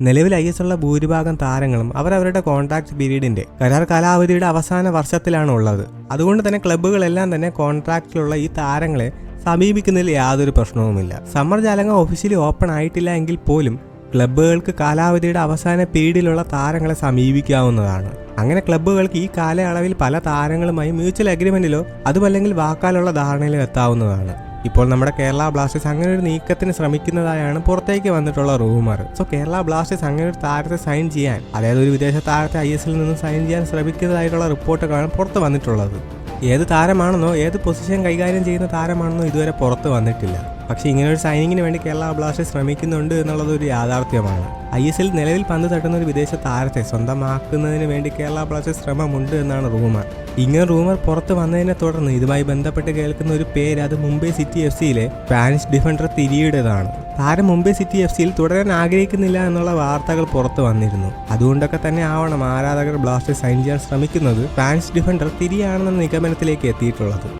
നിലവിൽ I S ഉള്ള ഭൂരിഭാഗം താരങ്ങളും അവർ അവരുടെ കോൺട്രാക്ട് പീരീഡിന്റെ കരാർ കാലാവധിയുടെ അവസാന വർഷത്തിലാണ് ഉള്ളത്. അതുകൊണ്ട് തന്നെ ക്ലബ്ബുകളെല്ലാം തന്നെ കോൺട്രാക്റ്റിലുള്ള ഈ താരങ്ങളെ സമീപിക്കുന്നതിൽ യാതൊരു പ്രശ്നവുമില്ല. സമ്മർ ജാലകം ഒഫീഷ്യലി ഓപ്പൺ ആയിട്ടില്ല എങ്കിൽ പോലും ക്ലബ്ബുകൾക്ക് കാലാവധിയുടെ അവസാന പീരീഡിലുള്ള താരങ്ങളെ സമീപിക്കാവുന്നതാണ്. അങ്ങനെ ക്ലബ്ബുകൾക്ക് ഈ കാലയളവിൽ പല താരങ്ങളുമായി മ്യൂച്വൽ അഗ്രിമെന്റിലോ അതുമല്ലെങ്കിൽ വാക്കാലുള്ള ധാരണയിലോ എത്താവുന്നതാണ്. ഇപ്പോൾ നമ്മുടെ കേരള ബ്ലാസ്റ്റേഴ്സ് അങ്ങനെ ഒരു നീക്കത്തിന് ശ്രമിക്കുന്നതായാണ് പുറത്തേക്ക് വന്നിട്ടുള്ള റൂമർ. സോ കേരള ബ്ലാസ്റ്റേഴ്സ് അങ്ങനെ ഒരു താരത്തെ സൈൻ ചെയ്യാൻ അതായത് ഒരു വിദേശ താരത്തെ ഐ എസിൽ നിന്ന് സൈൻ ചെയ്യാൻ ശ്രമിക്കുന്നതായിട്ടുള്ള റിപ്പോർട്ടുകളാണ് പുറത്ത് വന്നിട്ടുള്ളത്. ഏത് താരമാണെന്നോ ഏത് പൊസിഷൻ കൈകാര്യം ചെയ്യുന്ന താരമാണെന്നോ ഇതുവരെ പുറത്ത് വന്നിട്ടില്ല. പക്ഷേ ഇങ്ങനെ ഒരു സൈനിങ്ങിന് വേണ്ടി കേരള ബ്ലാസ്റ്റേഴ്സ് ശ്രമിക്കുന്നുണ്ട് എന്നുള്ളത് ഒരു യാഥാർത്ഥ്യമാണ്. ഐ എസ് എൽ നിലവിൽ പന്ത് തട്ടുന്ന ഒരു വിദേശ താരത്തെ സ്വന്തമാക്കുന്നതിന് വേണ്ടി കേരള ബ്ലാസ്റ്റേഴ്സ് ശ്രമമുണ്ട് എന്നാണ് റൂമർ. ഇങ്ങനെ റൂമർ പുറത്ത് വന്നതിനെ തുടർന്ന് ഇതുമായി ബന്ധപ്പെട്ട് കേൾക്കുന്ന ഒരു പേര് അത് മുംബൈ സിറ്റി എഫ് സിയിലെ സ്പാനിഷ് ഡിഫൻഡർ തിരിയുടേതാണ്. താരം മുംബൈ സിറ്റി എഫ് സിയിൽ തുടരാൻ ആഗ്രഹിക്കുന്നില്ല എന്നുള്ള വാർത്തകൾ പുറത്തു വന്നിരുന്നു. അതുകൊണ്ടൊക്കെ തന്നെ ആവണം ആരാധകർ ബ്ലാസ്റ്റേഴ്സ് സൈൻ ചെയ്യാൻ ശ്രമിക്കുന്നത് സ്പാനിഷ് ഡിഫൻഡർ തിരിയാണെന്ന നിഗമനത്തിലേക്ക് എത്തിയിട്ടുള്ളത്.